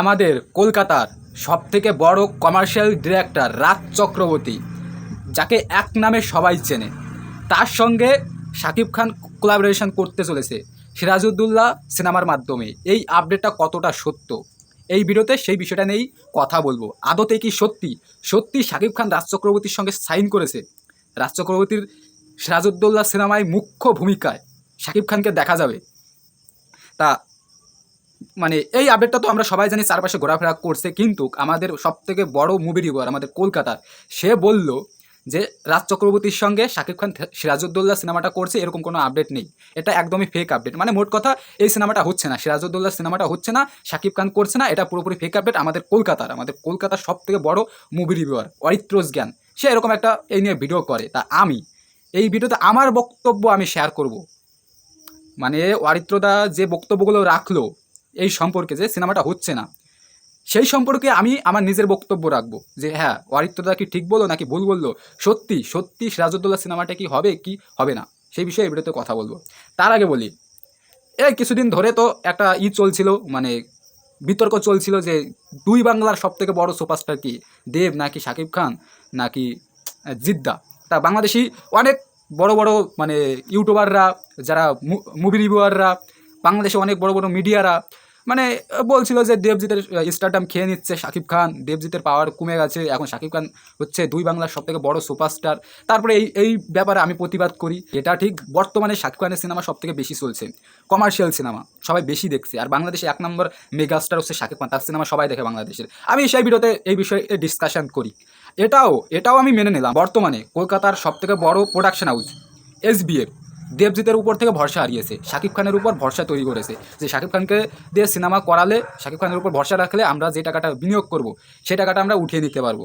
আমাদের কলকাতার সবথেকে বড় কমার্শিয়াল ডিরেক্টর রাজ চক্রবর্তী, যাকে এক নামে সবাই চেনে। তার সঙ্গে শাকিব খান কোলাবোরেশন করতে চলেছে সিরাজউদ্দৌলা সিনেমার মাধ্যমে। এই আপডেটটা কতটা সত্য? এই ভিডিওতে সেই বিষয়টা নিয়েই কথা বলব। আদতে কি সত্যি? সত্যি শাকিব খান রাজ চক্রবর্তীর সঙ্গে সাইন করেছে? রাজ চক্রবর্তীর সিরাজউদ্দৌলা সিনেমায় মুখ্য ভূমিকায় শাকিব খানকে দেখা যাবে। তা মানে এই আপডেটটা তো আমরা সবাই জানি চারপাশে ঘোরাফেরা করছে, কিন্তু আমাদের সব থেকে বড় মুভি রিভিউয়ার আমাদের কলকাতার, সে বলল যে রাজ চক্রবর্তীর সঙ্গে শাকিব খান থে- সিরাজউদ্দৌলা সিনেমাটা করছে, এরকম কোনো আপডেট নেই। এটা একদমই ফেক আপডেট মানে মোট কথা, এই সিনেমাটা হচ্ছে না সিরাজউদ্দৌলা সিনেমাটা হচ্ছে না, শাকিব খান করছে না, এটা পুরোপুরি ফেক আপডেট আমাদের কলকাতার। আমাদের কলকাতার সব থেকে বড় মুভি রিভিউয়ার অরিত্রস জ্ঞান। সে এরকম একটা এই নিয়ে ভিডিও করে। তা আমি, এই ভিডিওতে আমার বক্তব্য আমি শেয়ার করব। মানে অরিত্রদা যে বক্তব্যগুলো রাখল এই সম্পর্কে যে সিনেমাটা হচ্ছে না, সেই সম্পর্কে আমি আমার নিজের বক্তব্য রাখব যে হ্যাঁ অরিত্রদা কি ঠিক বলল নাকি ভুল বলল? সত্যি সত্যি সিরাজউদ্দৌলা সিনেমাটা কি হবে কি হবে না? সেই বিষয়ে ভিডিওতে কথা বলব। তার আগে বলি, এ কিছুদিন ধরে তো একটা ই চলছিল মানে বিতর্ক চলছিল যে দুই বাংলার সব থেকে বড় সুপারস্টার কি, দেব নাকি শাকিব খান, নাকি জিদ্দা? তা বাংলাদেশি অনেক বড় বড় মানে ইউটিউবাররা, যারা মুভি রিভিউয়াররা বাংলাদেশে অনেক বড় বড় মিডিয়ারা মানে বলছিল যে দেবজিতের স্টারডাম খেয়ে নিচ্ছে শাকিব খান। দেবজিতের পাওয়ার কমে গেছে। এখন শাকিব খান হচ্ছে দুই বাংলার সব থেকে বড় সুপারস্টার তারপরে এই এই ব্যাপারে আমি প্রতিবাদ করি। এটা ঠিক বর্তমানে শাকিব খানের সিনেমা সব থেকে বেশি চলছে। কমার্শিয়াল সিনেমা সবাই বেশি দেখছে। আর বাংলাদেশে এক নম্বর মেগাস্টার হচ্ছে শাকিব খান। তার সিনেমা সবাই দেখে বাংলাদেশের। আমি সেই ভিডিওতে এই বিষয়ে ডিসকাশন করি। এটাও এটাও আমি মেনে নিলাম। বর্তমানে কলকাতার সব থেকে বড় প্রোডাকশন হাউস এসবিএফ দেবজিতের উপর থেকে ভরসা হারিয়েছে, শাকিব খানের উপর ভরসা তৈরি করেছে। যে শাকিব খানকে দিয়ে সিনেমা করালে, শাকিব খানের উপর ভরসা রাখলে আমরা যে টাকাটা বিনিয়োগ করব, সেই টাকাটা আমরা উঠিয়ে নিতে পারব।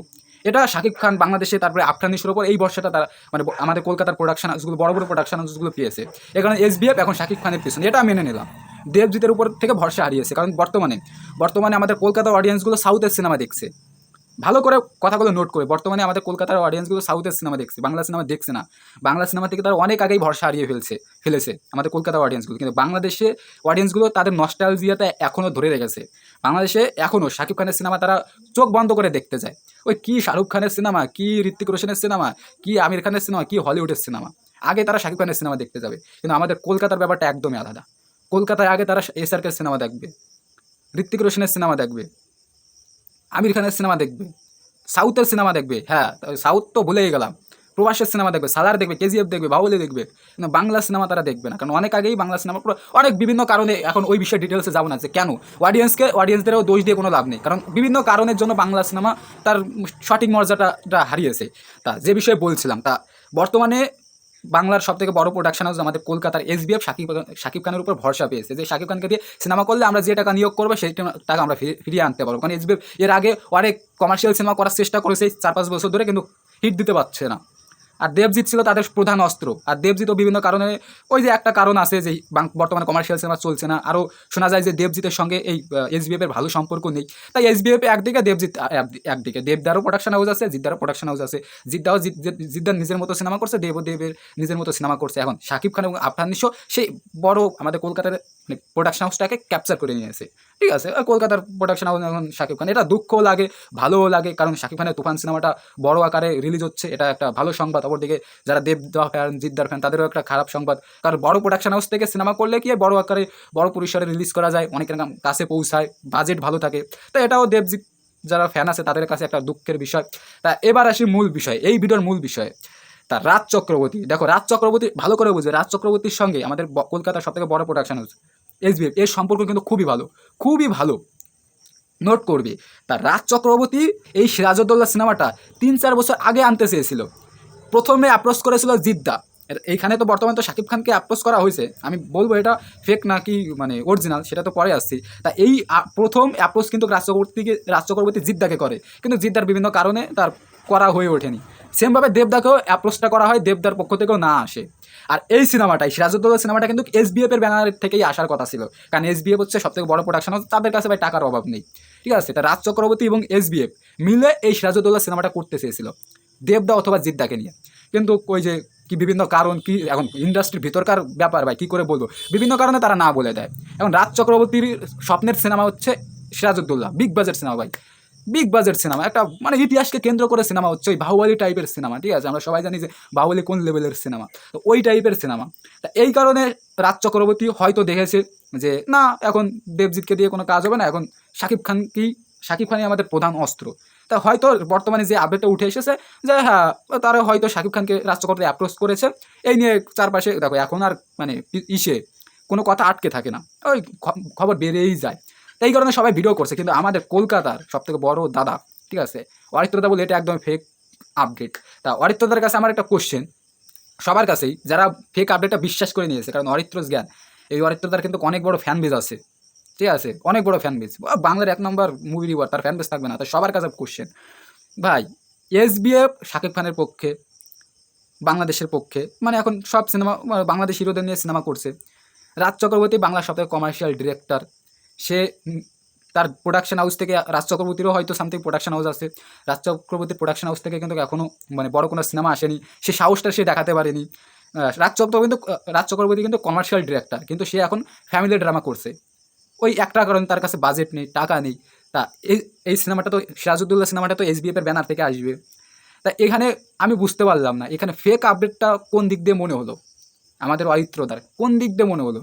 এটা শাকিব খান বাংলাদেশে তারপরে আফগানিসের উপর এই বর্ষাটা তারা মানে আমাদের কলকাতার প্রোডাকশন হাউসগুলো বড় বড় প্রোডাকশন হাউসগুলো পেয়েছে। এখানে এসবিএফ এখন শাকিব খানের পিছনে, এটা মেনে নিলাম। দেবজিতের উপর থেকে ভরসা হারিয়েছে, কারণ বর্তমানে বর্তমানে আমাদের কলকাতার অডিয়েন্সগুলো সাউথের সিনেমা দেখছে। ভালো করে কথাগুলো নোট করে। বর্তমানে আমাদের কলকাতার অডিয়েন্সগুলো সাউথের সিনেমা দেখছে, বাংলা সিনেমা দেখছে না। বাংলা সিনেমা থেকে তারা অনেক আগেই ভরসা হারিয়ে ফেলছে, ফেলেছে আমাদের কলকাতার অডিয়েন্সগুলো কিন্তু বাংলাদেশে অডিয়েন্সগুলো তাদের নস্টালজিয়াতে এখনও ধরে রেখেছে। বাংলাদেশে এখনও শাকিব খানের সিনেমা তারা চোখ বন্ধ করে দেখতে যায় ওই কি শাহরুখ খানের সিনেমা কি ঋত্বিক রোশনের সিনেমা কি আমির খানের সিনেমা কি হলিউডের সিনেমা আগে তারা শাকিব খানের সিনেমা দেখতে যাবে। কিন্তু আমাদের কলকাতার ব্যাপারটা একদমই আলাদা। কলকাতায় আগে তারা এস আর সিনেমা দেখবে ঋত্বিক রোশনের সিনেমা দেখবে। আমির খানের সিনেমা দেখবে, সাউথের সিনেমা দেখবে হ্যাঁ সাউথ তো ভুলেই গেলাম প্রবাসের সিনেমা দেখবে সালার দেখবে, কেজিএফ দেখবে বাহুলি দেখবে, কিন্তু বাংলা সিনেমা তারা দেখবে না, কারণ অনেক আগেই বাংলা সিনেমা অনেক বিভিন্ন কারণে এখন ওই বিষয়ে ডিটেলসে যাব না যে কেন? অডিয়েন্সকে অডিয়েন্সদেরও দোষ দিয়ে কোনো লাভ নেই, কারণ বিভিন্ন কারণের জন্য বাংলা সিনেমা তার সঠিক মর্যাদাটা হারিয়েছে। তা যে বিষয়ে বলছিলাম, তা বর্তমানে বাংলার সব থেকে বড় প্রোডাকশন হাউস আমাদের কলকাতার এসবিএফ সাকিব সাকিব খানের উপর ভরসা পেয়েছে। যে সাকিব খানকে দিয়ে সিনেমা করলে আমরা যে টাকা নিয়োগ করব, সেই টাকা আমরা ফিরিয়ে আনতে পারব। কারণ এসবিএফ এর আগে অনেক কমার্শিয়াল সিনেমা করার চেষ্টা করেছে চার পাঁচ বছর ধরে, কিন্তু হিট দিতে পারছে না। আর দেবজিৎ ছিল তাদের প্রধান অস্ত্র। আর দেবজিৎও বিভিন্ন কারণে ওই যে একটা কারণ আছে যে বর্তমানে কমার্শিয়াল সিনেমা চলছে না। আরও শোনা যায় যে দেবজিতের সঙ্গে এই এসবিএফ এর ভালো সম্পর্ক নেই। তাই এসবিএফ একদিকে দেবজিৎ এক- একদিকে দেবদারও প্রোডাকশন হাউস আছে, জিদ্দারও প্রোডাকশন হাউস আছে। জিদ্দাও জিদ- জিদ- জিদ্দার নিজের মতো সিনেমা করছে দেব দেবের নিজের মতো সিনেমা করছে। এখন শাকিব খান এবং আফরান সেই বড় আমাদের কলকাতার মানে প্রোডাকশন হাউসটাকে ক্যাপচার করে নিয়েছে ঠিক আছে? কলকাতার প্রোডাকশন হাউস এখন শাকিব খান। এটা দুঃখও লাগে, ভালোও লাগে, কারণ শাকিব খানের তুফান সিনেমাটা বড় আকারে রিলিজ হচ্ছে। এটা একটা ভালো সংবাদ। অপরদিকে যারা দেব দেবদা ফ্যান জিদ্দার ফ্যান তাদেরও একটা খারাপ সংবাদ। কারণ বড় প্রোডাকশন হাউস থেকে সিনেমা করলে কি বড় আকারে, বড় পরিসরে রিলিজ করা যায়, অনেকের কাছে পৌঁছায় বাজেট ভালো থাকে। তো এটাও দেবজিৎ যারা ফ্যান আছে, তাদের কাছে একটা দুঃখের বিষয়। তা এবার আসি মূল বিষয়। এই ভিডিওর মূল বিষয়। তা রাজ চক্রবর্তী। দেখো, রাজ চক্রবর্তী ভালো করে বুঝবে। রাজ চক্রবর্তীর সঙ্গে আমাদের কলকাতার সব থেকে বড় প্রোডাকশন হাউস এসবিএফ এর সম্পর্ক কিন্তু খুবই ভালো খুবই ভালো। নোট করবে, তা রাজ চক্রবর্তী এই সিরাজউদ্দৌলা সিনেমাটা তিন চার বছর আগে আনতে চেয়েছিল। প্রথমে অ্যাপ্রোচ করেছিল জিদ্দা। এইখানে তো বর্তমানে তো শাকিব খানকে অ্যাপ্রোচ করা হয়েছে। আমি বলব এটা ফেক নাকি মানে অরিজিনাল সেটা তো পরে আসছি। তা এই প্রথম অ্যাপ্রোচ কিন্তু রাজ চক্রবর্তীকে, রাজ চক্রবর্তী জিদ্দাকে করে। কিন্তু জিদ্দার বিভিন্ন কারণে তার করা হয়ে ওঠেনি। সেমভাবে দেবদাকেও অ্যাপ্রোচটা করা হয়, দেবদার পক্ষ থেকেও না আসে। আর এই সিনেমাটাই সিরাজউদ্দৌলা সিনেমাটা কিন্তু এসবিএফ এর ব্যানার থেকেই আসার কথা ছিল। কারণ এসবিএফ হচ্ছে সব থেকে বড় প্রোডাকশন হাউস তাদের কাছে ভাই টাকার অভাব নেই। ঠিক আছে তা রাজ চক্রবর্তী এবং এসবিএফ মিলে এই সিরাজউদ্দৌলা সিনেমাটা করতে চেয়েছিল, দেবদা অথবা জিদ্দাকে নিয়ে। কিন্তু ওই যে কি বিভিন্ন কারণ, কি এখন ইন্ডাস্ট্রির ভিতরকার ব্যাপার ভাই, কী করে বলব? বিভিন্ন কারণে তারা না বলে দেয়। এখন রাজ চক্রবর্তীর স্বপ্নের সিনেমা হচ্ছে সিরাজউদ্দৌলা বিগ বাজেট সিনেমা ভাই। বিগ বাজেট সিনেমা একটা মানে ইতিহাসকে কেন্দ্র করে সিনেমা হচ্ছে ওই বাহুবলী টাইপের সিনেমা ঠিক আছে? আমরা সবাই জানি যে বাহুবলী কোন লেভেলের সিনেমা তো ওই টাইপের সিনেমা তা এই কারণে রাজ চক্রবর্তী হয়তো দেখেছে যে, না, এখন দেবজিৎকে দিয়ে কোনো কাজ হবে না, এখন শাকিব খানকেই শাকিব খানই আমাদের প্রধান অস্ত্র। তা হয়তো বর্তমানে যে আপডেটটা উঠে এসেছে যে হ্যাঁ তারা হয়তো শাকিব খানকে রাজ চক্রবর্তী অ্যাপ্রোচ করেছে। এই নিয়ে চারপাশে দেখো, এখন আর মানে ইসে কোনো কথা আটকে থাকে না। ওই খবর বেড়েই যায়। তাই কারণে সবাই ভিডিও করছে, কিন্তু আমাদের কলকাতার সব থেকে বড় দাদা, ঠিক আছে? অরিত্রদা বলে এটা একদম ফেক আপডেট তা অরিত্রদার কাছে আমার একটা কোশ্চেন সবার কাছেই, যারা ফেক আপডেটটা বিশ্বাস করে নিয়েছে, কারণ অরিত্রস জ্ঞান, এই অরিত্রদার কিন্তু অনেক বড় ফ্যান বেজ আছে। ঠিক আছে? অনেক বড় ফ্যান বেজ বাংলার এক নম্বর মুভি রিভার তার ফ্যান বেজ থাকবে না। তো সবার কাছে কোশ্চেন ভাই এস বিএফ শাকিব খানের পক্ষে, বাংলাদেশের পক্ষে মানে এখন সব সিনেমা বাংলাদেশ হিরোদের নিয়ে সিনেমা করছে। রাজ চক্রবর্তী বাংলা সবথেকে কমার্শিয়াল ডিরেক্টর সে তার প্রোডাকশন হাউস থেকে রাজ চক্রবর্তীরও হয়তো সামথিং প্রোডাকশন হাউস আছে। রাজ চক্রবর্তীর প্রোডাকশন হাউস থেকে কিন্তু এখনও মানে বড় কোনো সিনেমা আসেনি। সে সাহসটা সে দেখাতে পারেনি। রাজ চক্রবর্তী কিন্তু, রাজ চক্রবর্তী কিন্তু কমার্শিয়াল ডিরেক্টর কিন্তু সে এখন ফ্যামিলি ড্রামা করছে। ওই একটা কারণ তার কাছে বাজেট নেই, টাকা নেই। তা এই এই সিনেমাটা তো সিরাজউদ্দৌলা সিনেমাটা তো এসবিএফের ব্যানার থেকে আসবে। তা এখানে আমি বুঝতে পারলাম না, এখানে ফেক আপডেটটা কোন দিক দিয়ে মনে হলো? আমাদের অরিত্রদার, কোন দিক দিয়ে মনে হলো?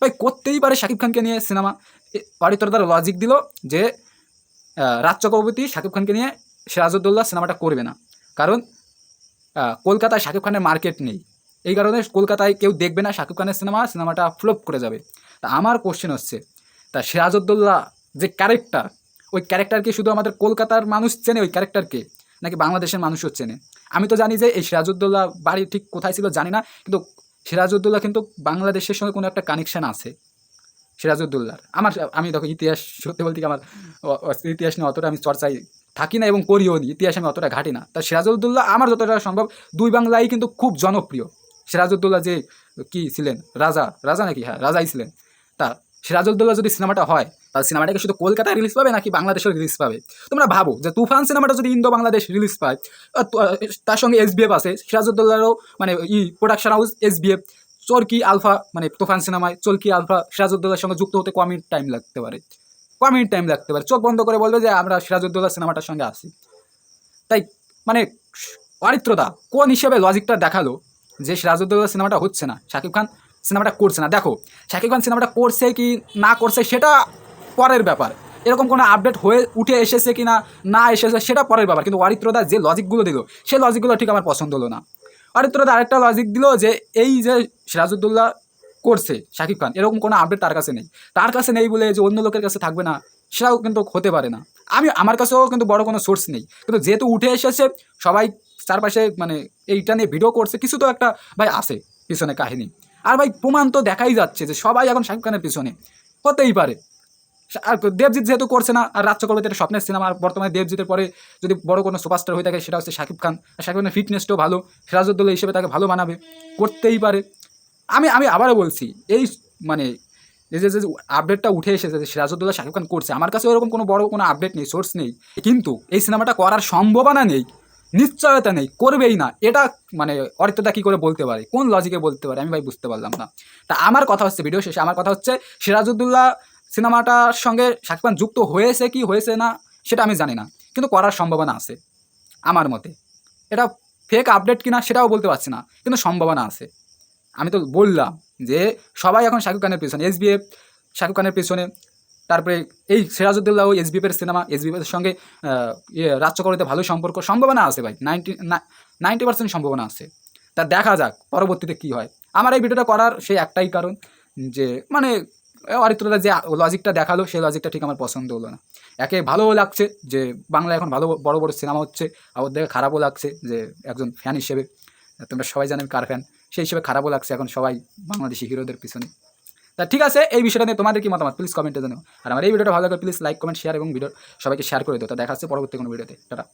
ভাই, করতেই পারে শাকিব খানকে নিয়ে সিনেমা এ- অরিত্রদার লজিক দিল যে রাজ চক্রবর্তী শাকিব খানকে নিয়ে সিরাজউদ্দৌলা সিনেমাটা করবে না। কারণ কলকাতায় শাকিব খানের মার্কেট নেই। এই কারণে কলকাতায় কেউ দেখবে না শাকিব খানের সিনেমা, সিনেমাটা ফ্লপ করে যাবে। তা আমার কোশ্চেন হচ্ছে, তা সিরাজউদ্দৌলা যে ক্যারেক্টার ওই ক্যারেক্টারকে শুধু আমাদের কলকাতার মানুষ চেনে ওই ক্যারেক্টারকে নাকি বাংলাদেশের মানুষও চেনে? আমি তো জানি যে এই সিরাজউদ্দৌলা বাড়ি ঠিক কোথায় ছিল জানি না, কিন্তু সিরাজউদ্দৌলা কিন্তু বাংলাদেশের সঙ্গে কোনো একটা কানেকশন আছে। সিরাজউদ্দৌলার। আমার আমি দেখো ইতিহাস, সত্যি বলতে আমার ইতিহাস নিয়ে অতটা আমি চর্চায় থাকি না এবং করিও নি। ইতিহাস আমি অতটা ঘাটি না। তা সিরাজউদ্দৌলা আমার যতটা সম্ভব দুই বাংলায় কিন্তু খুব জনপ্রিয়। সিরাজউদ্দৌলা যে কি ছিলেন? রাজা। রাজা নাকি? হ্যাঁ রাজাই ছিলেন। তা সিরাজউদ্দৌলা যদি সিনেমাটা হয় তাহলে সিনেমাটাকে শুধু কলকাতায় রিলিজ পাবে নাকি বাংলাদেশেও রিলিজ পাবে? তোমরা ভাবো যে তুফান সিনেমাটা যদি ইন্দো বাংলাদেশ রিলিজ পায় তার সঙ্গে এসবিএফ আছে। সিরাজউদ্দৌলারও মানে ই production house S SBF Chorki Alpha মানে তোফান সিনেমায় চরকি আলফা সিরাজউদ্দৌলার সঙ্গে যুক্ত হতে ক মিনিট টাইম লাগতে পারে। ক মিনিট টাইম লাগতে পারে। চোখ বন্ধ করে বলবে যে, আমরা সিরাজউদ্দৌলা সিনেমাটার সঙ্গে আসি তাই মানে অরিত্রতা কোন হিসেবে লজিকটা দেখাল যে সিরাজউদ্দৌলা সিনেমাটা হচ্ছে না? শাকিব খান সিনেমাটা করছে না। দেখো, শাকিব খান সিনেমাটা করছে কি না করছে সেটা পরের ব্যাপার। এরকম কোনো আপডেট হয়ে উঠে এসেছে কি না না এসেছে সেটা পরের ব্যাপার। কিন্তু অরিত্রদা যে লজিকগুলো দিল সেই লজিকগুলো ঠিক আমার পছন্দ হলো না। অরিত্রদা আরেকটা লজিক দিল যে এই যে সিরাজউদ্দৌলা করছে শাকিব খান, এরকম কোনো আপডেট তার কাছে নেই। তার কাছে নেই বলে যে অন্য লোকের কাছে থাকবে না, সেটাও কিন্তু হতে পারে না। আমি, আমার কাছেও কিন্তু বড় কোনো সোর্স নেই। কিন্তু যেহেতু উঠে এসেছে, সবাই চারপাশে মানে এইটা নিয়ে ভিডিও করছে, কিছু তো একটা ভাই আছে পিছনে কাহিনী। আর ভাই প্রমাণ তো দেখাই যাচ্ছে যে সবাই এখন শাকিব খানের পিছনে। হতেই পারে। আর দেবজিৎ যেহেতু করছে না, আর রাজ চক্রবর্তী একটা স্বপ্নের সিনেমা, আর বর্তমানে দেবজিতের পরে যদি বড় কোনো সুপারস্টার হয়ে থাকে, সেটা হচ্ছে শাকিব খান। আর শাকিব খানের ফিটনেসটাও ভালো, সিরাজউদ্দৌলা হিসেবে তাকে ভালো মানাবে, করতেই পারে। আমি আমি আবারও বলছি, এই মানে এই যে যে আপডেটটা উঠে এসেছে যে সিরাজউদ্দৌলা শাকিব খান করছে, আমার কাছে ওরকম কোনো বড় কোনো আপডেট নেই সোর্স নেই। কিন্তু এই সিনেমাটা করার সম্ভাবনা নেই, নিশ্চয়তা নেই, করবেই না। এটা মানে অরিত্রতা কী করে বলতে পারে? কোন লজিকে বলতে পারে? আমি ভাই বুঝতে পারলাম না। তা আমার কথা হচ্ছে ভিডিও শেষে আমার কথা হচ্ছে, সিরাজউদ্দৌলা সিনেমাটার সঙ্গে শাকিব খান যুক্ত হয়েছে কি হয়েছে না, সেটা আমি জানি না, কিন্তু করার সম্ভাবনা আছে, আমার মতে। এটা ফেক আপডেট কিনা সেটাও বলতে পারছি না, কিন্তু সম্ভাবনা আছে। আমি তো বললাম যে সবাই এখন শাকিব খানের পেছনে এসবিএফ শাকিব খানের পেছনে, তারপরে এই সিরাজউদ্দৌলা ও এসবিএফের সিনেমা এসবিএফের সঙ্গে ইয়ে চক্রবর্তীতে ভালো সম্পর্ক, সম্ভাবনা আছে ভাই, নাইনটি নাইনটি পার্সেন্ট সম্ভাবনা আছে। তা দেখা যাক, পরবর্তীতে কি হয়। আমার এই ভিডিওটা করার সেই একটাই কারণ যে মানে অরিত্রতা যে লজিকটা দেখাল, সেই লজিকটা ঠিক আমার পছন্দ হলো না। একে ভালোও লাগছে যে, বাংলা এখন ভালো, বড় বড় সিনেমা হচ্ছে আবার দেখে খারাপও লাগছে যে, একজন ফ্যান হিসেবে। তোমরা সবাই জানেন কার ফ্যান সেই হিসেবে খারাপও লাগছে এখন সবাই বাংলাদেশি হিরোদের পিছনে। তা ঠিক আছে, এই বিষয়টা নিয়ে তোমাদের কি মতামত? প্লিজ কমেন্টে জানাও। আর আমার এই ভিডিওটা ভালো লাগে প্লিজ লাইক কমেন্ট শেয়ার এবং ভিডিও সবাইকে শেয়ার করে দিও। তা দেখা হচ্ছে পরবর্তী কোনো ভিডিওতে টাটা।